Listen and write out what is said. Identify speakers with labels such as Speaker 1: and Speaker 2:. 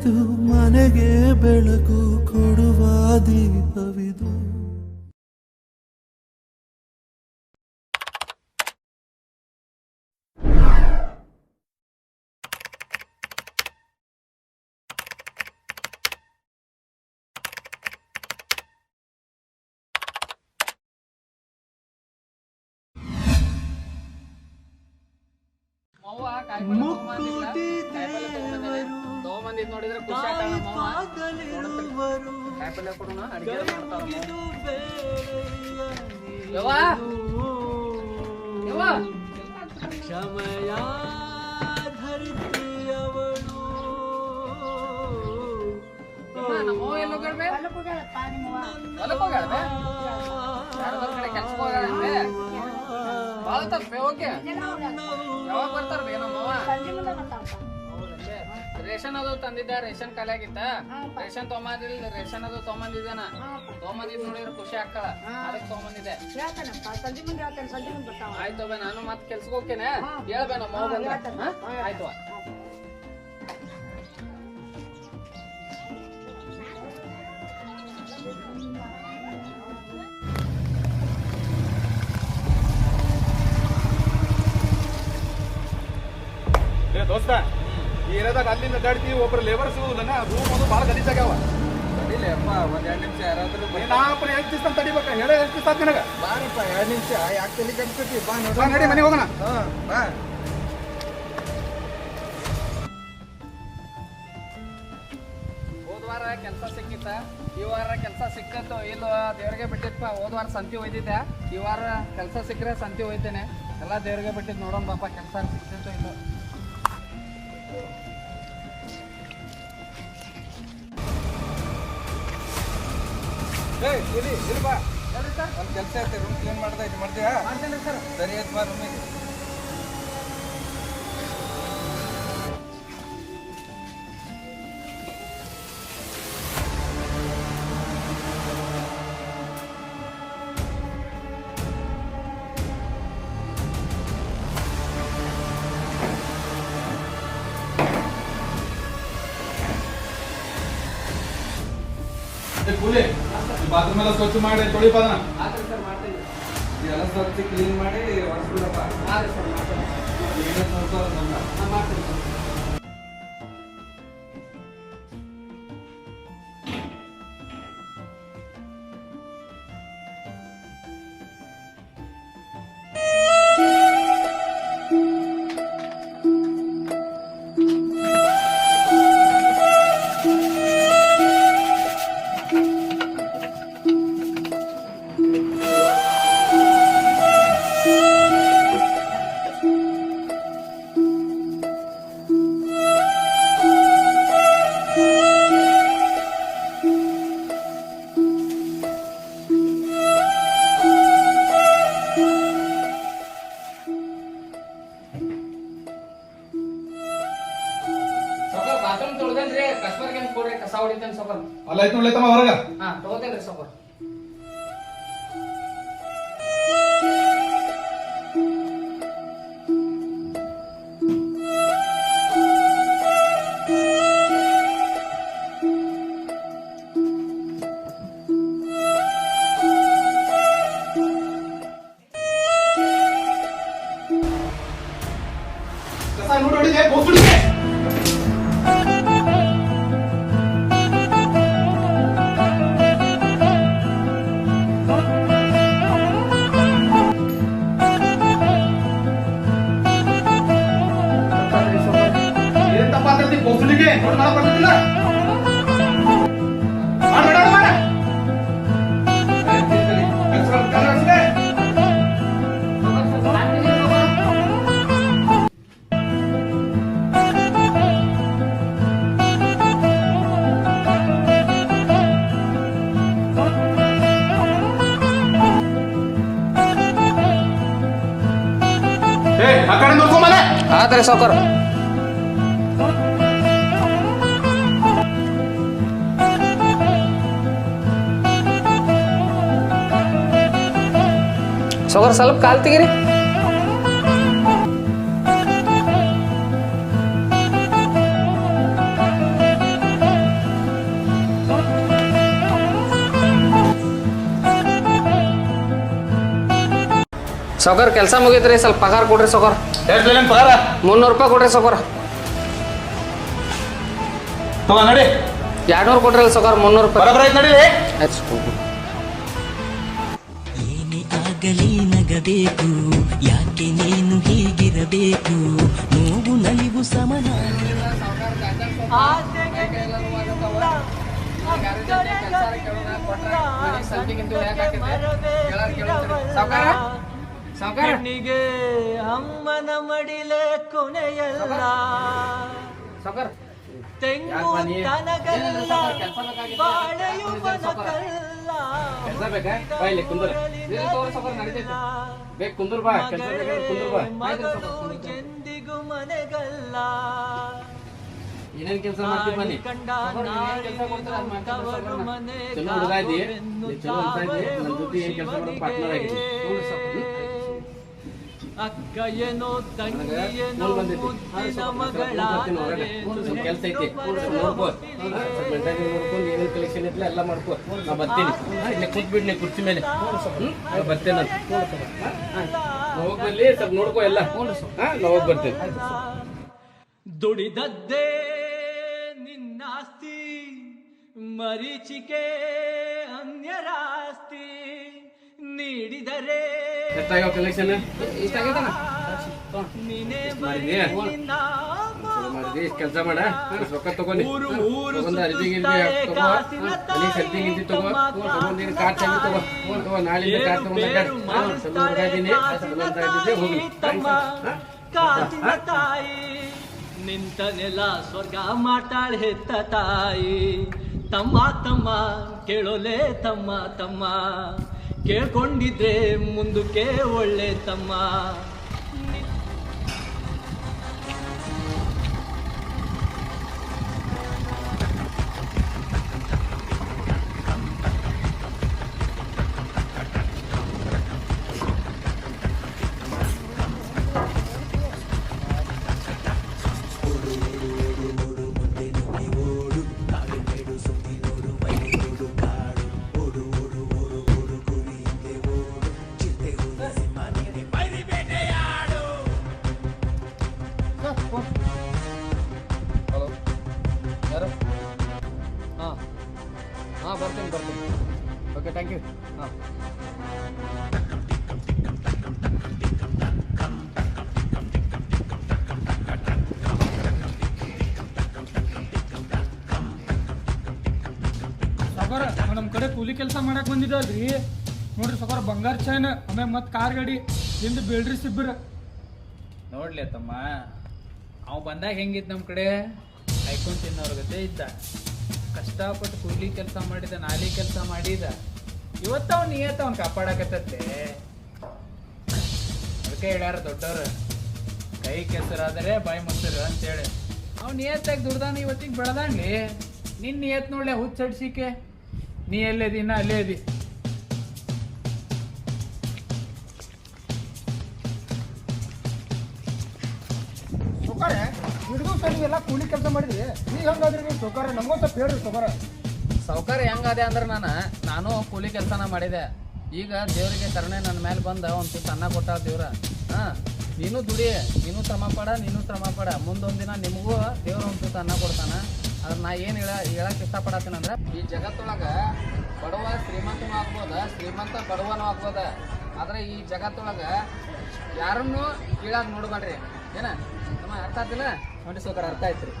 Speaker 1: ಇದು ಮನೆಗೆ ಬೆಳಕು ಕೊಡುವ ದೀಪವಿದು.
Speaker 2: ಮುಕ್ಕುಟಿ ಕಾಯಿಪಲ್ಲೆ ತಗೊಂಬಂದಿದ್ ನೋಡಿದ್ರೆ ಖುಷಿ ಕಾಯಿಪಲ್ಲೆ ಕೊಡೋಣ ಅಡಿಗೆ
Speaker 1: ಕ್ಷಮಯ ಧರಿತ್ರಿಯವಳು
Speaker 2: ಯವ್ವ, ನಮ್ಮವ್ವ ಎಲ್ಲಿ ಹೋಗ್ಯಾಳ ಬೇ? ಹೊಲಕ್ ಹೋಗ್ಯಾಳ ಬೇ? ಯಾರ್ದಾರ್ ಕಡೆ ಕೆಲ್ಸಕ್ ಹೋಗ್ಯಾಳ ಬೇ? ಭಾಳ ಬೇ ಹೋಗಿ. ಯಾವಾಗ ಬರ್ತಾರ? ಹೌದನ್ಬೇ? ರೇಷನ್ ಅದು ತಂದಿದ್ದ ರೇಷನ್ ಕಲೆ ಆಗಿತ್ತ ರೇಷನ್ ತೊಗೊಂಬಂದಿಲ್ಲ ರೇಷನ್ ಅದು ತಗೊಂಬಂದಿದ್ದಾನ. ತಗೊಂಬಂದಿದ್ ನೋಡಿದ್ರೆ ಖುಷಿ ಆಗ್ತಾಳ. ಅದಕ್ಕೆ ತೊಗೊಂಬಂದಿದೆ ಆಯ್ತು ಬೇ ನಾನು ಮತ್ತೆ ಕೆಲ್ಸಕ್ಕೆ ಹೋಗ್ತೇನೆ. ಹೇಳ್ಬೇ ನಮ್ಮ? ಆಯ್ತು
Speaker 3: ದೋಸ್ತ. ಈ ಏರಿಯಾದಾಗ ಅಲ್ಲಿಂದ ಗಾಡ್ತಿ ಒಬ್ರು ಲೇಬರ್ ಸಿಗುದಿಲ್ಲ ರೂಮ್ ಅದು ಭಾಳ ಗಲೀಜಾಗ್ಯಾವ
Speaker 4: ತಡಿಲೇಪ್ಪ ಒಂದ್ ಎರಡ್ ನಿಮಿಷ ಯಾರಾದ್ರೂ
Speaker 3: ಏ, ನಾ ಅಪ್ಪ ಎಷ್ಟು ದಿವಸ ತಡಿಬೇಕ ಹೇಳ ಎಷ್ಟು ದಿವಸ ಆತ್ ನಿನಗ?
Speaker 4: ಬಾರಪ್ಪ ಎರಡ್ ನಿಮಿಷ. ಯಾಕೆ ತಲೆ ಕಟ್ಸತಿ ಬಾ ನೋಡು
Speaker 3: ಬಾ ನಡಿ ಮನೆಗೆ ಹೋಗೋಣ.
Speaker 4: ಹಾ ಬಾ.
Speaker 2: ಹೋದ್ ಕೆಲಸ ಸಿಕ್ಕಿತ್ತ. ಈ ವಾರ ಕೆಲಸ ಸಿಕ್ಕತ್ತು ಇಲ್ಲೋ ದೇವ್ರಿಗೆ ಬಿಟ್ಟಿತ್ತಪ್ಪ ಹೋದ್ವಾರ ಸಂತಿ ಒಯ್ದಿದ್ದೆ ಈ ವಾರ ಕೆಲಸ ಸಿಕ್ಕರೆ ಸಂತಿ ಒಯ್ತೇನೆ ಎಲ್ಲ ದೇವ್ರಿಗೆ ಬಿಟ್ಟಿದ್ ನೋಡೋಣ ಪಾಪ ಕೆಲಸ ಸಿಕ್ತಿತ್ತು ಇಲ್ಲೋ.
Speaker 4: ಕೆಲಸ ಐತೆ ರೂಮ್ ಕ್ಲೀನ್ ಮಾಡ್ತಾ ಇದ್ ಮಾಡ್ತೀಯಾ? ಸರಿ ಆಯ್ತು ಬಾ ರೂಮಿಗೆ
Speaker 3: ಕೂಲಿ. ಬಾತ್ರೂಮ್ ಎಲ್ಲ ಸ್ವಚ್ಛ ಮಾಡಿ ತೊಳಿಪ ಅದನ್ನ
Speaker 4: ಎಲ್ಲ ಸ್ವಚ್ಛ ಕ್ಲೀನ್ ಮಾಡಿ
Speaker 2: ಸರ್ ಮಾಡ್ತೀನಿ ಸೊಕರ್
Speaker 3: ಅಲ್ಲ ಐತ್ ನೋಡ್ಲೈತಮ್ಮ ಹೊರಗ
Speaker 2: ಹಾ ತಗೋತೇನ್ರಿ ಸೊಕರ್
Speaker 3: ಕಸ ನೋಡಿ ಹೊಡಿದೆ ಹೋಗ್ಬಿಡಿದೆ ಏನ್ ಏ ಆ ಕಡೆ ನೋಡ್ಕೊಂಬನೆ
Speaker 2: ಸೊಗರ್ ಸ್ವಲ್ಪ ಕಾಲ್ ತೆಗಿರಿ. ಸೊಗರ್ ಕೆಲಸ ಮುಗೀತ್ರಿ ಸ್ವಲ್ಪ ಪಗಾರ ಕೊಡ್ರಿ
Speaker 3: ಸೊಗರ್ ಪಗಾರ?
Speaker 2: ಮುನ್ನೂರು ರೂಪಾಯಿ ಕೊಡ್ರಿ
Speaker 3: ಸೊಗರ್ ನೋಡಿ.
Speaker 2: ಎರಡ್ನೂರು ಕೊಡ್ರಿ ಸೊಗರ್ ಮುನ್ನೂರು ರೂಪಾಯಿ. ಆಯ್ತು
Speaker 5: ಆಗಲಿ ನಗಬೇಕು. ಯಾಕೆ ನೀನು ಹೀಗಿರಬೇಕು? ನೋವು ನಲಿವು ಸಮನ.
Speaker 1: ಕಣ್ಣಿಗೆ ಅಮ್ಮನ ಮಡಿಲೆ ಕೊನೆಯಲ್ಲ. ತೆಂಗು ತನಗಲ್ಲ ಬಾಳೆಯು ಮನಕಲ್ಲ
Speaker 2: ಕೆಲಸ ಬೇಕಾ? ಬಾ ಇಲ್ಲಿ, ಕುಂದ್ರ.
Speaker 1: ಎಂದಿಗೂ ಮನೆಗಲ್ಲ
Speaker 2: ಏನೇನ್ ಕೆಲಸ ಮಾಡ್ತೀವಿ ಬನ್ನಿ ಕೆಲಸ.
Speaker 1: ಮನೆ
Speaker 2: ಚಲೋ ಚಲೋ ಪಾರ್ಟ್ನರ್ ಆಗಿದೆ.
Speaker 1: ಅಕ್ಕ ಏನೋ ತಂಗಿ ಏನೋ. ಮುದ್ದಿನ ಮಗಳಾದರೆ
Speaker 2: ಕೆಲ್ಸ ಐತಿ ನೋಡ್ಕೊಂಡು ಏನೇನು ಕಲೆಕ್ಷನ್ ಇತ್ತಲ್ಲ ಎಲ್ಲ ಮಾಡ್ಕೋ ನಾ ಬರ್ತೀನಿ ಇಲ್ಲೇ ಕೂತ್ಬಿಡ್ ನೀ ಕುರ್ಚಿ ಮೇಲೆ ಬರ್ತೇನೆ ನಾನು. ಹಾ, ಹಾ. ನಾ ಹೋಗ್ ಬರ್ಲಿ ಸ್ವಲ್ಪ ನೋಡ್ಕೋ ಎಲ್ಲ ಹಾ ನಾ ಹೋಗಿ ಬರ್ತೇನೆ
Speaker 1: ದುಡಿದದ್ದೇ ನಿನ್ನಾಸ್ತಿ ಮರೀಚಿಕೆ ಅನ್ಯರಾಸ್ತಿ ನೀಡಿದರೆ
Speaker 2: ಎಷ್ಟಾಗ್ಯಾವ ಕಲೆಕ್ಷನ್ ಇಷ್ಟ
Speaker 1: ನಿನ್ನ
Speaker 2: ಮಾಡಿದ್ವಿ ಇಷ್ಟು ಕೆಲಸ ಮಾಡ ಇಷ್ಟ್ ರೊಕ್ಕ ತಗೊಂಡಿ
Speaker 1: ಊರು ಊರು
Speaker 2: ತಗೊಂಡು ಅರ್ಬಿ ಗಿರ್ಬಿ
Speaker 1: ಸುತ್ತುತ್ತಾರೆ
Speaker 2: ತಗೋ
Speaker 1: ಕಾಸಿನ
Speaker 2: ಅಲ್ಲಿ ಸದ್ದಿ ಗಿದ್ದಿ ತಗೋ ತಗೊಂಡು ನೀನು ಕಾರ್ ಚಾವಿ ತಗೋ ತಗೋ ನಾಳಿಂದ ಕಾರ್ ತಗೊಂಡು
Speaker 1: ಬೇರು
Speaker 2: ಸ್ವಲ್ಪ ಹುಡುಗ ಇದ್ದೀನಿ
Speaker 1: ಕಾಸಿನ
Speaker 2: ಇದ್ದಿದ್ದೆ ಹೋಗಿ
Speaker 1: ತಮ್ಮ ಕಾಸಿನ ತಾಯಿ ಸ್ವರ್ಗ ಮಾತಾಳ್ ತಾಯಿ ತಮ್ಮ ತಮ್ಮ ಕೇಳೋಲೆ ತಮ್ಮ ತಮ್ಮ ಕೇಳ್ಕೊಂಡಿದ್ರೆ ಮುಂದಕ್ಕೆ ಒಳ್ಳೆ ತಮ್ಮ.
Speaker 2: ಹಾಂ ಬರ್ತೀನಿ ಬರ್ತೀನಿ. ಓಕೆ ಥ್ಯಾಂಕ್ ಯು ಹಾಂ.
Speaker 6: ಸೌಕಾರ ನಮ್ಮ ಕಡೆ ಕೂಲಿ ಕೆಲಸ ಮಾಡಕ್ ಬಂದಿದ್ದಲ್ರಿ. ನೋಡ್ರಿ ಸಗರ ಬಂಗಾರ ಚೈನ್ ಆಮೇಲೆ ಮತ್ತೆ ಕಾರ್ ಗಾಡಿ. ಹಿಂದೆ ಬೇಡ್ರಿ ಸಿಬ್ಬರ
Speaker 7: ನೋಡ್ಲಿ ತಮ್ಮ ಅವ್ ಬಂದಾಗ ಹೆಂಗಿತ್ತು ನಮ್ಮ ಕಡೆ? ಐಕೊಂಡ್ ತಿನ್ನೋರ್ ಗತೆ ಇದ್ದ. ಕಷ್ಟಪಟ್ಟು ಕೂಲಿ ಕೆಲಸ ಮಾಡಿದ, ನಾಲಿ ಕೆಲಸ ಮಾಡಿದ, ಇವತ್ತು ಅವ್ನು ನಿಯತ್ತ ಅವ್ನು ಕಾಪಾಡಕತ್ತತ್ತೆ. ಅದಕ್ಕೆ ಹೇಳ್ಯಾರ ದೊಡ್ಡವ್ರು, ಕೈ ಕೆಸರಾದರೆ ಬಾಯಿ ಮೊಸರು ಅಂತೇಳಿ. ಅವ್ನು ನಿಯತ್ತಾಗಿ ದುಡ್ದಾನ ಇವತ್ತಿಗೆ ಬೆಳೆದಾನ್ಲಿ. ನಿನ್ನ ನಿಯತ್ ನೋಡ್ಲೆ ಹುಚ್ಚಡ್ಸಿಕೆ. ನೀ ಎಲ್ಲೇದಿನ ಅಲ್ಲೇ ಅದಿ
Speaker 6: ಹಿಡಿದು ಸರಿ, ಎಲ್ಲ ಕೂಲಿ ಕೆಲಸ ಮಾಡಿದ್ರಿ. ನೀವ್ ಹಂಗಾದ್ರಿ ನೀವು ಸೌಕಾರ ನಮಗೂ ಸ್ವಲ್ಪ ಹೇಳ್ರಿ ಸೌಕಾರ
Speaker 2: ಸೌಕರ್ಯ ಹೆಂಗದೆ ಅಂದ್ರೆ ನಾನು ನಾನು ಕೂಲಿ ಕೆಲಸನ ಮಾಡಿದೆ. ಈಗ ದೇವರಿಗೆ ಕರುಣೆ ನನ್ನ ಮೇಲೆ ಬಂದ ಒಂದು ತುತ್ತು ಅನ್ನ ಕೊಟ್ಟ ದೇವ್ರ. ಹಾಂ, ನೀನು ದುಡಿ, ನೀನು ಶ್ರಮ ಪಡ, ನೀನು ಶ್ರಮ ಪಡ. ಮುಂದೊಂದು ದಿನ ನಿಮಗೂ ದೇವ್ರ ಒಂದು ತುತ್ತು ಅನ್ನ ಕೊಡ್ತಾನ. ಅದ್ರ ನಾ ಏನು ಹೇಳ ಹೇಳಕ್ಕೆ ಇಷ್ಟಪಡತ್ತೀನಿ ಅಂದ್ರೆ, ಈ ಜಗತ್ತೊಳಗೆ ಬಡವ ಶ್ರೀಮಂತನೂ ಆಗ್ಬೋದ, ಶ್ರೀಮಂತ ಬಡವನೂ ಆಗ್ಬೋದ? ಆದ್ರೆ ಈ ಜಗತ್ತೊಳಗೆ ಯಾರನ್ನೂ ಕೀಳಾಗಿ ನೋಡ್ಬೇಡ್ರಿ. ಏನ? ನಮ್ಮ ಅರ್ಥ ಆಗ್ತಿಲ್ಲ ಸೌಕರ್ ಅರ್ಥ ಆಯ್ತು ರೀ.